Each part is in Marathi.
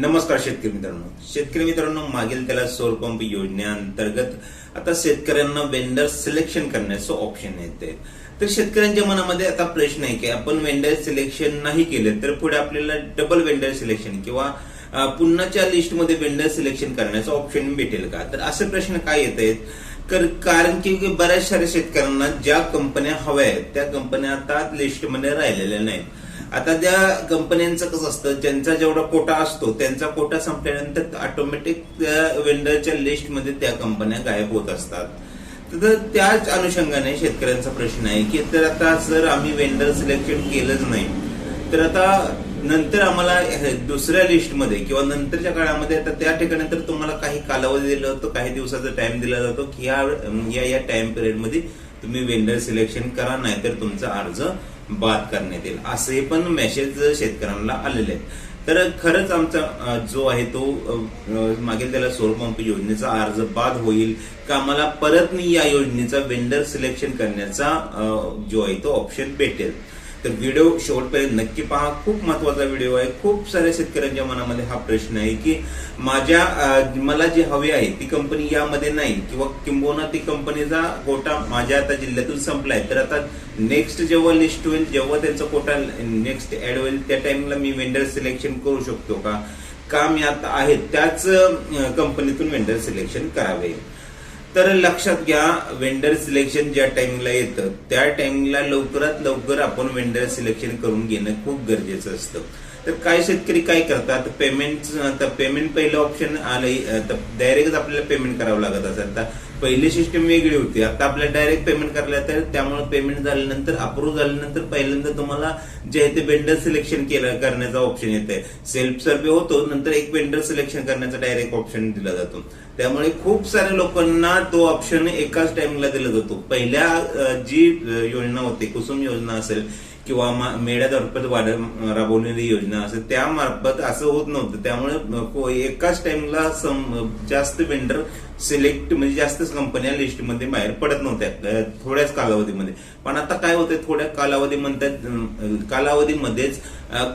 नमस्कार शेतकरी मित्रांनो. शेतकरी मित्रांनो मागील त्याला सौर पंप योजनेअंतर्गत आता शेतकऱ्यांना वेंडर सिलेक्शन करण्याचं ऑप्शन येते तर शेतकऱ्यांच्या मनामध्ये आता प्रश्न आहे की आपण वेंडर सिलेक्शन नाही केलं तर पुढे आपल्याला डबल वेंडर सिलेक्शन किंवा पुन्हाच्या लिस्टमध्ये वेंडर सिलेक्शन करण्याचं ऑप्शन भेटेल का? तर असे प्रश्न काय येत आहेत तर कारण की बऱ्याच साऱ्या शेतकऱ्यांना ज्या कंपन्या हव्या आहेत त्या कंपन्या आता लिस्टमध्ये राहिलेल्या नाहीत. आता त्या कंपन्यांचं कसं असतं ज्यांचा जेवढा कोटा असतो त्यांचा कोटा संपल्यानंतर ऑटोमॅटिक त्या वेंडरच्या लिस्टमध्ये त्या कंपन्या गायब होत असतात. तर त्याच अनुषंगाने शेतकऱ्यांचा प्रश्न आहे की तर आता जर आम्ही वेंडर सिलेक्शन केलंच नाही तर आता नंतर आम्हाला दुसऱ्या लिस्टमध्ये किंवा नंतरच्या काळामध्ये आता त्या ठिकाणी तर तुम्हाला काही कालावधी दिला जातो काही दिवसाचा टाइम दिला जातो की या या टाइम टाइम पिरियडमध्ये तुम्ही वेंडर सिलेक्शन करा नाहीतर तुमचा अर्ज बाद करण्यात येईल. असे पण मेसेज शेतकऱ्यांना आलेले आहेत. तर खरंच आमचा जो आहे तो मागील त्याला सौर पंप योजनेचा अर्ज बाद होईल का आम्हाला परत मी या योजनेचा वेंडर सिलेक्शन करण्याचा जो आहे तो ऑप्शन भेटेल. तर व्हिडिओ शेवटपर्यंत नक्की पहा. खूप महत्त्वाचा व्हिडिओ आहे. खूप साऱ्या शेतकऱ्यांच्या मनामध्ये हा प्रश्न आहे की माझ्या मला जी हवी आहे ती कंपनी यामध्ये नाही किंवा किंबोना ती कंपनीचा कोटा माझ्या आता जिल्ह्यातून संपलाय. तर आता नेक्स्ट जेव्हा लिस्ट होईल जेव्हा त्यांचा कोटा नेक्स्ट ऍड होईल त्या टाइमला मी वेंडर सिलेक्शन करू शकतो का? का मी आता आहे त्याच कंपनीतून वेंडर सिलेक्शन करावे? तर लक्षात घ्या वेंडर सिलेक्शन ज्या टाइमिंगला येतं त्या टाइमिंगला लवकरात लवकर आपण वेंडर सिलेक्शन करून घेणं खूप गरजेचं असतं. तर काय शेतकरी काय करतात? पेमेंट तर पेमेंट पहिलं ऑप्शन आलं तर डायरेक्ट आपल्याला पेमेंट करावं लागत असेल. तर पहिली सिस्टम वेगळी होती. आता आपल्याला डायरेक्ट पेमेंट करायला तर त्यामुळे पेमेंट झाल्यानंतर अप्रूव्ह झाल्यानंतर पहिल्यांदा तुम्हाला जे आहे ते वेंडर सिलेक्शन केलं करण्याचा ऑप्शन येते सेल्फ सर्व्हे होतो नंतर एक वेंडर सिलेक्शन करण्याचा डायरेक्ट ऑप्शन दिला जातो. त्यामुळे खूप साऱ्या लोकांना तो ऑप्शन एकाच टाइमला दिला जातो पहिल्या जी योजना होती कुसुम योजना असेल किंवा मा- मेळ्यामार्फत वाढ राबवलेली योजना असेल त्यामार्फत असं होत नव्हतं त्यामुळे को- हो, एकाच टाइमला जास्त वेंडर सिलेक्ट म्हणजे जास्तच कंपन्या लिस्टमध्ये बाहेर पडत नव्हत्या थोड्याच कालावधीमध्ये पण आता काय होतंय थोड्या कालावधी म्हणतात कालावधीमध्येच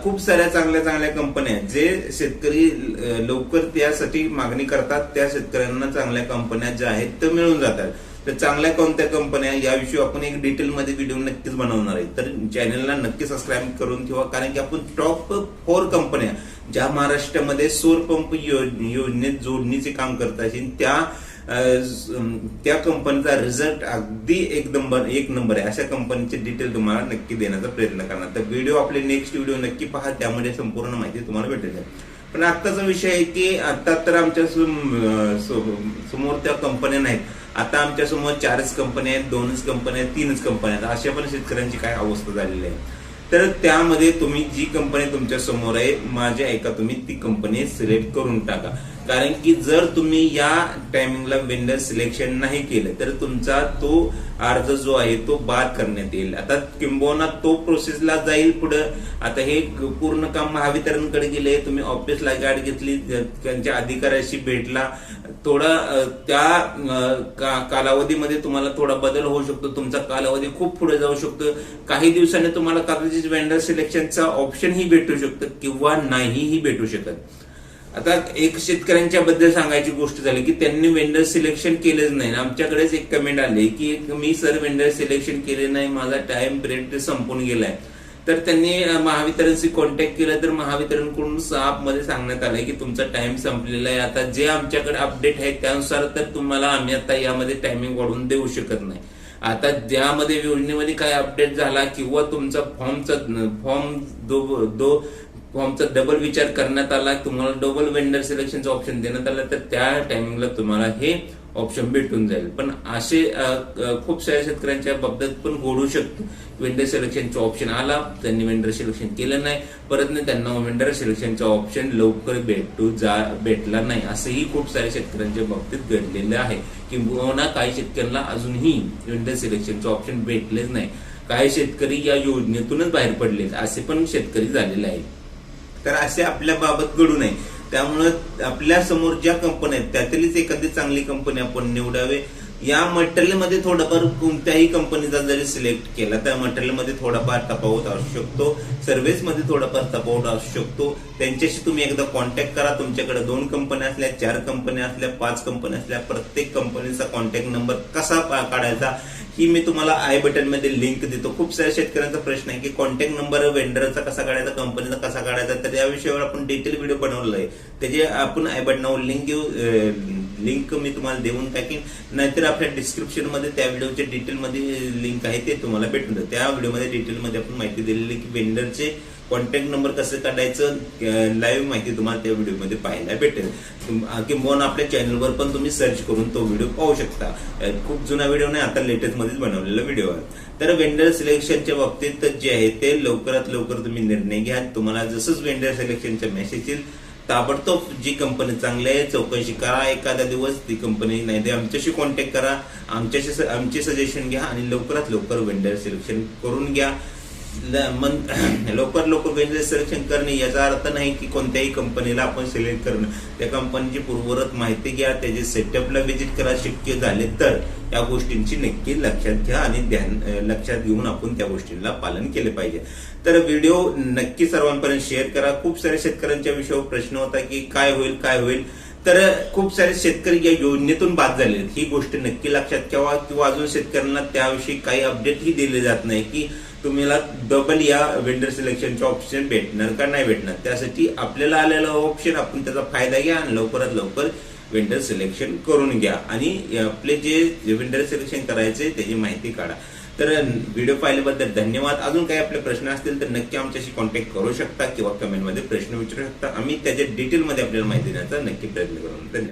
खूप साऱ्या चांगल्या चांगल्या कंपन्या आहेत. जे शेतकरी लवकर त्यासाठी मागणी करतात त्या शेतकऱ्यांना चांगल्या कंपन्या ज्या आहेत त्या मिळून जातात. तर चांगल्या कोणत्या कंपन्या याविषयी आपण एक डिटेलमध्ये व्हिडिओ नक्कीच बनवणार आहे. तर चॅनलला नक्की सबस्क्राईब करून ठेवा कारण की आपण टॉप फोर कंपन्या ज्या महाराष्ट्रामध्ये सौर पंप योज- योजनेत जोडणीचे काम करत असेल त्या त्या कंपनीचा रिझल्ट अगदी एक नंबर एक नंबर आहे. अशा कंपनीचे डिटेल तुम्हाला नक्की देण्याचा प्रयत्न करणार. तर व्हिडिओ आपले नेक्स्ट व्हिडिओ नक्की पहा. त्यामध्ये संपूर्ण माहिती तुम्हाला भेटेल. पण आत्ताचा विषय आहे की आता तर आमच्यासमोर त्या कंपन्या नाहीत. आता आमच्यासमोर चारच कंपन्या आहेत दोनच कंपन्या आहेत तीनच कंपन्या आहेत. अशा पण शेतकऱ्यांची काय अवस्था झालेली आहे. तर त्यामध्ये तुम्ही जी कंपनी तुमच्यासमोर आहे माझ्या ऐका तुम्ही ती कंपनी सिलेक्ट करून टाका. कारण की जर तुम्ही या टायमिंगला वेंडर सिलेक्शन नाही केलं तर तुमचा तो अर्ज जो आहे तो बाद करण्यात येईल. आता किंबहुना तो प्रोसेसला जाईल पुढं. आता हे पूर्ण काम महावितरणकडे गेले तुम्ही ऑफिसला गाठ घेतली त्यांच्या अधिकाऱ्याशी भेटला. थोडा त्या का- कालावधीमध्ये तुम्हाला थोडा बदल होऊ शकतो. तुमचा कालावधी खूप पुढे जाऊ शकतो. काही दिवसांनी तुम्हाला कदाचित वेंडर सिलेक्शनचा ऑप्शनही भेटू शकतं किंवा नाहीही भेटू शकत. आता एक शेतकऱ्यांच्या बद्दल सांगायची गोष्ट झाली की त्यांनी वेंडर सिलेक्शन केलंच नाही. आमच्याकडेच एक कमेंट आली की मी सर वेंडर सिलेक्शन केले नाही माझा टाइम पिरियड संपून गेलाय. तर त्यांनी महावितरणशी कॉन्टॅक्ट केला तर महावितरणकडून सापमध्ये सांगण्यात आलंय की तुमचा टाइम संपलेला आहे. आता जे आमच्याकडे अपडेट आहे त्यानुसार तर तुम्हाला आम्ही आता यामध्ये टायमिंग वाढवून देऊ शकत नाही. आता ज्यामध्ये योजनेमध्ये काय अपडेट झाला किंवा तुमचा फॉर्मचा फॉर्म दो दो फॉर्मचा डबल विचार करण्यात आला तुम्हाला डबल वेंडर सिलेक्शनचा ऑप्शन देण्यात आला तर त्या टायमिंगला तुम्हाला हे ऑप्शन भेटून जाईल. पण असे खूप साऱ्या शेतकऱ्यांच्या बाबतीत पण घडू शकतो. वेंडर सिलेक्शनचा ऑप्शन आला त्यांनी वेंडर सिलेक्शन केलं नाही परत नाही त्यांना वेंडर सिलेक्शनचा ऑप्शन लवकर भेटू जा भेटला नाही. असंही खूप साऱ्या शेतकऱ्यांच्या बाबतीत घडलेलं आहे. किंवा काही शेतकऱ्यांना अजूनही वेंडर सिलेक्शनचं ऑप्शन भेटलेच नाही. काही शेतकरी या योजनेतूनच बाहेर पडले असे पण शेतकरी झालेले आहेत. तर असे आपल्या बाबत घडू नये. त्यामुळं आपल्यासमोर ज्या कंपन्या आहेत त्यातीलच एखादी चांगली कंपनी आपण निवडावे. या मटेरियलमध्ये थोडंफार कोणत्याही कंपनीचा जरी सिलेक्ट केला त्या मटेरियलमध्ये थोडाफार तफावत असू शकतो. सर्व्हिसमध्ये थोडाफार तफावत असू शकतो. त्यांच्याशी तुम्ही एकदा कॉन्टॅक्ट करा. तुमच्याकडे दोन कंपन्या असल्या चार कंपन्या असल्या पाच कंपन्या असल्या प्रत्येक कंपनीचा कॉन्टॅक्ट नंबर कसा काढायचा? ही मी तुम्हाला आय बटनमध्ये लिंक देतो. खूप साऱ्या शेतकऱ्यांचा प्रश्न आहे की कॉन्टॅक्ट नंबर वेंडरचा कसा काढायचा कंपनीचा कसा काढायचा तर या विषयावर आपण डिटेल व्हिडिओ बनवलेला आहे. त्याचे आपण आय बटनावर लिंक घेऊ लिंक मी तुम्हाला देऊन टाकेन. नाहीतर आपल्या डिस्क्रिप्शनमध्ये त्या व्हिडिओच्या डिटेलमध्ये लिंक आहे ते तुम्हाला भेटून जाईल. त्या व्हिडिओमध्ये डिटेलमध्ये आपण माहिती दिलेली की वेंडरचे कॉन्टॅक्ट नंबर कसं काढायचं लाईव्ह माहिती तुम्हाला त्या व्हिडिओमध्ये पाहायला भेटेल. किंवा आपल्या चॅनलवर पण तुम्ही सर्च करून तो व्हिडिओ पाहू शकता. खूप जुना व्हिडिओ नाही आता लेटेस्ट मध्येच बनवलेला व्हिडिओ आहे. तर वेंडर सिलेक्शनच्या बाबतीत जे आहे ते लवकरात लवकर तुम्ही निर्णय घ्या. तुम्हाला जसंच वेंडर सिलेक्शनचा मेसेज येईल ताबडतोब जी कंपनी चांगली आहे चौकशी करा. एखादा दिवस ती कंपनी नाही ते आमच्याशी कॉन्टॅक्ट करा. आमच्याशी आमचे सजेशन घ्या आणि लवकरात लवकर वेंडर सिलेक्शन करून घ्या. लवकर लवकर वेंडर सिलेक्शन करणे याचा अर्थ नाही की कोणत्याही कंपनीला आपण सिलेक्ट करणं. त्या कंपनीची पूर्वरत माहिती घ्या त्याचे सेटअपला व्हिजिट करा शक्य झाले तर या गोष्टींची नक्की लक्षात घ्या आणि ध्यान लक्षात घेऊन आपण त्या गोष्टींना पालन केले पाहिजे. तर व्हिडिओ नक्की सर्वांपर्यंत शेअर करा. खूप साऱ्या शेतकऱ्यांच्या विषयावर प्रश्न होता की काय होईल काय होईल. तर खूप सारे शेतकरी या योजनेतून बाद झाले आहेत. ही गोष्ट नक्की लक्षात ठेवा किंवा अजून शेतकऱ्यांना त्याविषयी काही अपडेटही दिले जात नाही की तुम्हाला डबल या वेंडर सिलेक्शनचे ऑप्शन भेटणार का नाही भेटणार? त्यासाठी आपल्याला आलेला ऑप्शन आपण त्याचा फायदा घ्या आणि लवकरात लवकर वेंडर सिलेक्शन करून घ्या. आणि आपले जे वेंडर सिलेक्शन करायचे त्याची माहिती काढा. तर व्हिडिओ पाहिल्याबद्दल धन्यवाद. अजून काही आपले प्रश्न असतील तर नक्की आमच्याशी कॉन्टॅक्ट करू शकता किंवा कमेंटमध्ये प्रश्न विचारू शकता. आम्ही त्याच्या डिटेलमध्ये आपल्याला माहिती देण्याचा नक्की प्रयत्न करू. धन्यवाद.